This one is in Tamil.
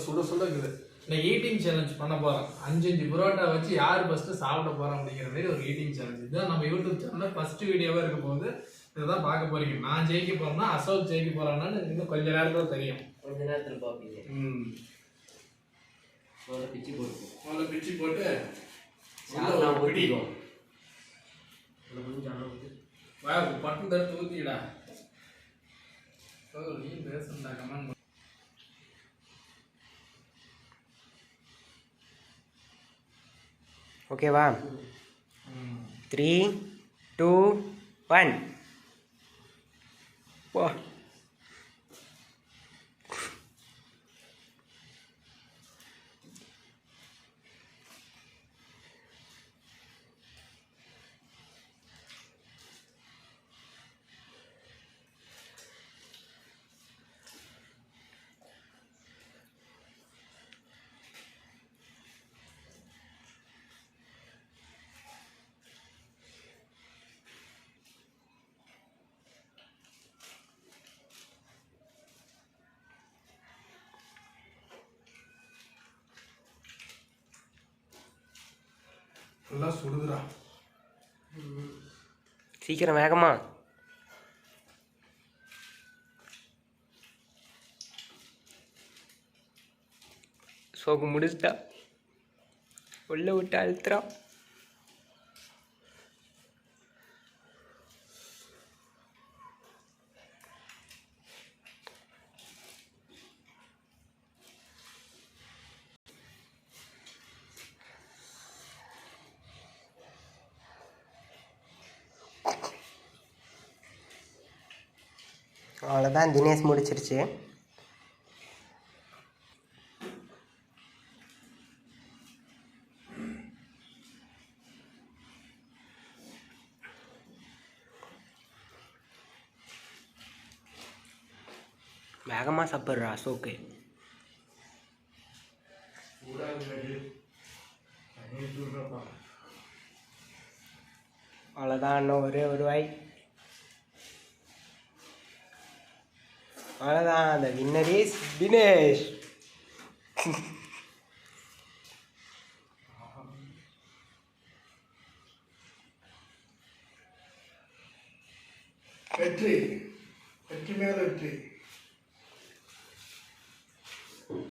சுட சுட இருக்குது இன்னைக்கு ஈட்டிங் சேலஞ்ச் பண்ண போறோம். அஞ்சு அஞ்சு புரோட்டா வச்சு யார் ஃபர்ஸ்ட் சாப்பிட போறோம் அப்படிங்கிற மாதிரி ஒரு ஈட்டிங் சேலஞ்ச் இதுதான் நம்ம யூடியூப் சேனல்ல ஃபர்ஸ்ட் வீடியோவா இருக்க போகுது இதுதான் பார்க்க போறீங்க. நான் ஜெயிக்க போறேன்னா அசோக் ஜெயிக்க போறான்னு இன்னும் கொஞ்ச நேரத்துல தெரியும். கொஞ்ச நேரத்தில் பார்ப்பீங்க. ம். முதல்ல பிச்சு போட்டு முதல்ல பிச்சு போட்டு கொஞ்சம் வா பட்டன் தடுத்து ஓ நீ பேசுண்டா கமெண்ட் ஓகேவா த்ரீ டூ ஒன் வா நல்லா சுடுதுடா. சீக்கிரம் வேகமா. சோகு முடிச்சிட்டா உள்ள விட்டு அழுத்துறா. அவ்வளோதான் தினேஷ் முடிச்சிருச்சு. வேகமாக சாப்பிட்றா அசோக்கு அவ்வளோதான் இன்னும் ஒரே ஒரு வாய். அவ்வளோதான் அந்த வின்னர் இஸ் தினேஷ் வெற்றி. வெற்றி மேல வெற்றி.